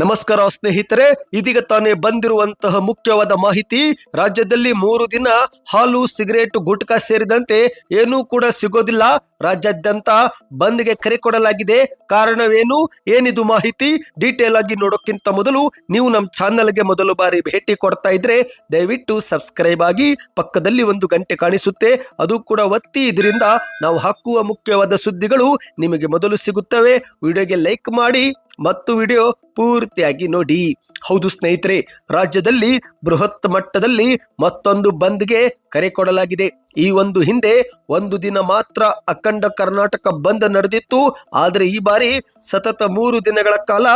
ನಮಸ್ಕಾರ ಸ್ನೇಹಿತರೆ, ಇದೀಗ ತಾನೇ ಬಂದಿರುವಂತಹ ಮುಖ್ಯವಾದ ಮಾಹಿತಿ, ರಾಜ್ಯದಲ್ಲಿ ಮೂರು ದಿನ ಹಾಲು, ಸಿಗರೇಟ್, ಗುಟ್ಕಾ ಸೇರಿದಂತೆ ಏನೂ ಕೂಡ ಸಿಗೋದಿಲ್ಲ. ರಾಜ್ಯಾದ್ಯಂತ ಬಂದ್ಗೆ ಕರೆ ಕೊಡಲಾಗಿದೆ. ಕಾರಣವೇನು? ಏನಿದು ಮಾಹಿತಿ? ಡೀಟೇಲ್ ಆಗಿ ನೋಡೋಕ್ಕಿಂತ ಮೊದಲು ನೀವು ನಮ್ಮ ಚಾನಲ್ಗೆ ಮೊದಲು ಬಾರಿ ಭೇಟಿ ಕೊಡ್ತಾ ಇದ್ರೆ ದಯವಿಟ್ಟು ಸಬ್ಸ್ಕ್ರೈಬ್ ಆಗಿ ಪಕ್ಕದಲ್ಲಿ ಒಂದು ಗಂಟೆ ಕಾಣಿಸುತ್ತೆ. ಅದು ಕೂಡ ಒತ್ತಿ, ಇದರಿಂದ ನಾವು ಹಾಕುವ ಮುಖ್ಯವಾದ ಸುದ್ದಿಗಳು ನಿಮಗೆ ಮೊದಲು ಸಿಗುತ್ತವೆ. ವಿಡಿಯೋಗೆ ಲೈಕ್ ಮಾಡಿ ಮತ್ತು ವಿಡಿಯೋ ಪೂರ್ತಿಯಾಗಿ ನೋಡಿ. ಹೌದು ಸ್ನೇಹಿತರೆ ರಾಜ್ಯದಲ್ಲಿ ಬೃಹತ್ ಮಟ್ಟದಲ್ಲಿ ಮತ್ತೊಂದು ಬಂದ್ಗೆ ಕರೆ ಕೊಡಲಾಗಿದೆ. ಈ ಒಂದು ಹಿಂದೆ ಒಂದು ದಿನ ಮಾತ್ರ ಅಖಂಡ ಕರ್ನಾಟಕ ಬಂದ್ ನಡೆದಿತ್ತು. ಆದರೆ ಈ ಬಾರಿ ಸತತ ಮೂರು ದಿನಗಳ ಕಾಲ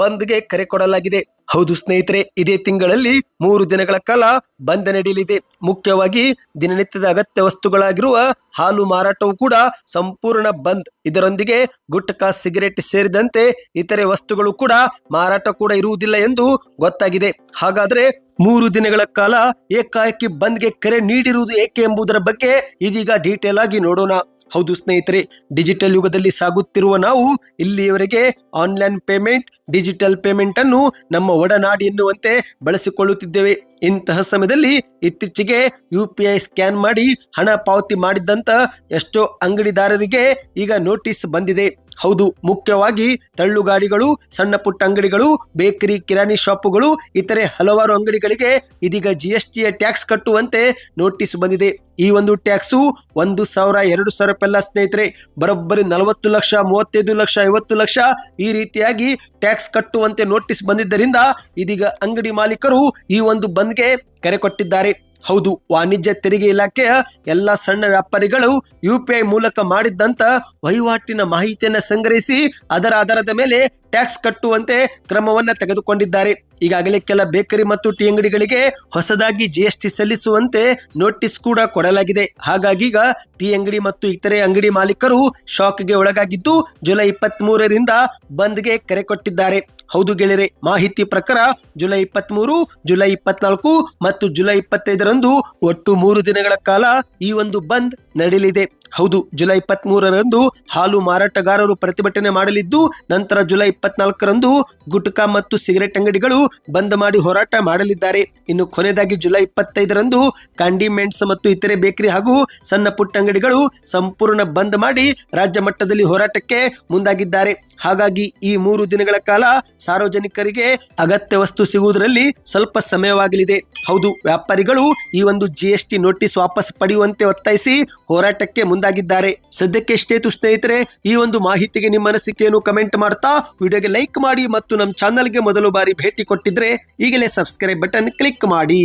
ಬಂದ್ಗೆ ಕರೆ ಕೊಡಲಾಗಿದೆ. ಹೌದು ಸ್ನೇಹಿತರೆ, ಇದೇ ತಿಂಗಳಲ್ಲಿ ಮೂರು ದಿನಗಳ ಕಾಲ ಬಂದ್ ನಡೆಯಲಿದೆ. ಮುಖ್ಯವಾಗಿ ದಿನನಿತ್ಯದ ಅಗತ್ಯ ವಸ್ತುಗಳಾಗಿರುವ ಹಾಲು ಮಾರಾಟವು ಕೂಡ ಸಂಪೂರ್ಣ ಬಂದ್. ಇದರೊಂದಿಗೆ ಗುಟ್ಕಾ, ಸಿಗರೇಟ್ ಸೇರಿದಂತೆ ಇತರೆ ವಸ್ತುಗಳು ಕೂಡ ಮಾರಾಟ ಕೂಡ ಇರುವುದಿಲ್ಲ ಎಂದು ಗೊತ್ತಾಗಿದೆ. ಹಾಗಾದ್ರೆ ಮೂರು ದಿನಗಳ ಕಾಲ ಏಕಾಏಕಿ ಬಂದ್ಗೆ ಕರೆ ನೀಡಿರುವುದು ಏಕೆ ಎಂಬುದರ ಬಗ್ಗೆ ಇದೀಗ ಡೀಟೇಲ್ ಆಗಿ ನೋಡೋಣ. ಹೌದು ಸ್ನೇಹಿತರೆ ಡಿಜಿಟಲ್ ಯುಗದಲ್ಲಿ ಸಾಗುತ್ತಿರುವ ನಾವು ಇಲ್ಲಿಯವರೆಗೆ ಆನ್ಲೈನ್ ಪೇಮೆಂಟ್ ಡಿಜಿಟಲ್ ಪೇಮೆಂಟ್ ಅನ್ನು ನಮ್ಮ ಒಡನಾಡಿ ಎನ್ನುವಂತೆ ಬಳಸಿಕೊಳ್ಳುತ್ತಿದ್ದೇವೆ. ಇಂತಹ ಸಮಯದಲ್ಲಿ ಇತ್ತೀಚೆಗೆ ಯು ಪಿ ಐ ಸ್ಕ್ಯಾನ್ ಮಾಡಿ ಹಣ ಪಾವತಿ ಮಾಡಿದ್ದಂತ ಎಷ್ಟೋ ಅಂಗಡಿದಾರರಿಗೆ ಈಗ ನೋಟಿಸ್ ಬಂದಿದೆ. ಹೌದು, ಮುಖ್ಯವಾಗಿ ತಳ್ಳುಗಾಡಿಗಳು, ಸಣ್ಣ ಪುಟ್ಟ ಅಂಗಡಿಗಳು, ಬೇಕರಿ, ಕಿರಾಣಿ ಶಾಪುಗಳು, ಇತರೆ ಹಲವಾರು ಅಂಗಡಿಗಳಿಗೆ ಇದೀಗ ಜಿ ಎಸ್ ಟಿಯ ಟ್ಯಾಕ್ಸ್ ಕಟ್ಟುವಂತೆ ನೋಟಿಸ್ ಬಂದಿದೆ. ಈ ಒಂದು ಟ್ಯಾಕ್ಸು ಒಂದು ಸಾವಿರ, ಎರಡು ಸಾವಿರ ರೂಪಾಯಿ ಸ್ನೇಹಿತರೆ. ಬರೋಬ್ಬರಿ ನಲವತ್ತು ಲಕ್ಷ, ಮೂವತ್ತೈದು ಲಕ್ಷ, ಐವತ್ತು ಲಕ್ಷ ಈ ರೀತಿಯಾಗಿ ಟ್ಯಾಕ್ಸ್ ಕಟ್ಟುವಂತೆ ನೋಟಿಸ್ ಬಂದಿದ್ದರಿಂದ ಇದೀಗ ಅಂಗಡಿ ಮಾಲೀಕರು ಈ ಒಂದು ಬಂದ್ಗೆ ಕರೆ ಕೊಟ್ಟಿದ್ದಾರೆ. ಹೌದು, ವಾಣಿಜ್ಯ ತೆರಿಗೆ ಇಲಾಖೆಯ ಎಲ್ಲ ಸಣ್ಣ ವ್ಯಾಪಾರಿಗಳು ಯು ಮೂಲಕ ಮಾಡಿದ್ದಂತ ವಹಿವಾಟಿನ ಮಾಹಿತಿಯನ್ನು ಸಂಗ್ರಹಿಸಿ ಅದರ ಆಧಾರದ ಮೇಲೆ ಟ್ಯಾಕ್ಸ್ ಕಟ್ಟುವಂತೆ ಕ್ರಮವನ್ನ ತೆಗೆದುಕೊಂಡಿದ್ದಾರೆ. ಈಗಾಗಲೇ ಕೆಲ ಬೇಕರಿ ಮತ್ತು ಟೀ ಅಂಗಡಿಗಳಿಗೆ ಹೊಸದಾಗಿ ಜಿ ಎಸ್ ಟಿ ಸಲ್ಲಿಸುವಂತೆ ನೋಟಿಸ್ ಕೂಡ ಕೊಡಲಾಗಿದೆ. ಹಾಗಾಗಿ ಈಗ ಟೀ ಅಂಗಡಿ ಮತ್ತು ಇತರೆ ಅಂಗಡಿ ಮಾಲೀಕರು ಶಾಕ್ಗೆ ಒಳಗಾಗಿದ್ದು ಜುಲೈ ಇಪ್ಪತ್ತ್ ಮೂರರಿಂದ ಬಂದ್ಗೆ ಕರೆ ಕೊಟ್ಟಿದ್ದಾರೆ. ಹೌದು ಗೆಳೆಯರೆ, ಮಾಹಿತಿ ಪ್ರಕಾರ ಜುಲೈ ಇಪ್ಪತ್ಮೂರು, ಜುಲೈ ಇಪ್ಪತ್ನಾಲ್ಕು ಮತ್ತು ಜುಲೈ ಇಪ್ಪತ್ತೈದರಂದು ಒಟ್ಟು ಮೂರು ದಿನಗಳ ಕಾಲ ಈ ಒಂದು ಬಂದ್ ನಡೆಯಲಿದೆ. ಹೌದು, ಜುಲೈ ಇಪ್ಪತ್ತ್ ಮೂರರಂದು ಹಾಲು ಮಾರಾಟಗಾರರು ಪ್ರತಿಭಟನೆ ಮಾಡಲಿದ್ದು, ನಂತರ ಜುಲೈ ಇಪ್ಪತ್ನಾಲ್ಕರಂದು ಗುಟ್ಕಾ ಮತ್ತು ಸಿಗರೆಟ್ ಅಂಗಡಿಗಳು ಬಂದ್ ಮಾಡಿ ಹೋರಾಟ ಮಾಡಲಿದ್ದಾರೆ. ಇನ್ನು ಕೊನೆಯದಾಗಿ ಜುಲೈ ಇಪ್ಪತ್ತೈದರಂದು ಕಾಂಡಿಮೆಂಟ್ಸ್ ಮತ್ತು ಇತರೆ ಬೇಕರಿ ಹಾಗೂ ಸಣ್ಣ ಪುಟ್ಟ ಅಂಗಡಿಗಳು ಸಂಪೂರ್ಣ ಬಂದ್ ಮಾಡಿ ರಾಜ್ಯ ಮಟ್ಟದಲ್ಲಿ ಹೋರಾಟಕ್ಕೆ ಮುಂದಾಗಿದ್ದಾರೆ. ಹಾಗಾಗಿ ಈ ಮೂರು ದಿನಗಳ ಕಾಲ ಸಾರ್ವಜನಿಕರಿಗೆ ಅಗತ್ಯ ವಸ್ತು ಸಿಗುವುದರಲ್ಲಿ ಸ್ವಲ್ಪ ಸಮಯವಾಗಲಿದೆ. ಹೌದು, ವ್ಯಾಪಾರಿಗಳು ಈ ಒಂದು ಜಿಎಸ್ಟಿ ನೋಟಿಸ್ ವಾಪಸ್ ಪಡೆಯುವಂತೆ ಒತ್ತಾಯಿಸಿ ಹೋರಾಟಕ್ಕೆ ಮುಂದಾಗಿದ್ದಾರೆ. ಸದ್ಯಕ್ಕೆ ಇಷ್ಟೇತು ಸ್ನೇಹಿತರೆ ಈ ಒಂದು ಮಾಹಿತಿಗೆ ನಿಮ್ಮ ಅನಿಸಿಕೆಯನ್ನು ಕಮೆಂಟ್ ಮಾಡ್ತಾ, ವಿಡಿಯೋಗೆ ಲೈಕ್ ಮಾಡಿ ಮತ್ತು ನಮ್ಮ ಚಾನಲ್ಗೆ ಮೊದಲು ಬಾರಿ ಭೇಟಿ ಕೊಟ್ಟಿದ್ರೆ ಈಗಲೇ ಸಬ್ಸ್ಕ್ರೈಬ್ ಬಟನ್ ಕ್ಲಿಕ್ ಮಾಡಿ.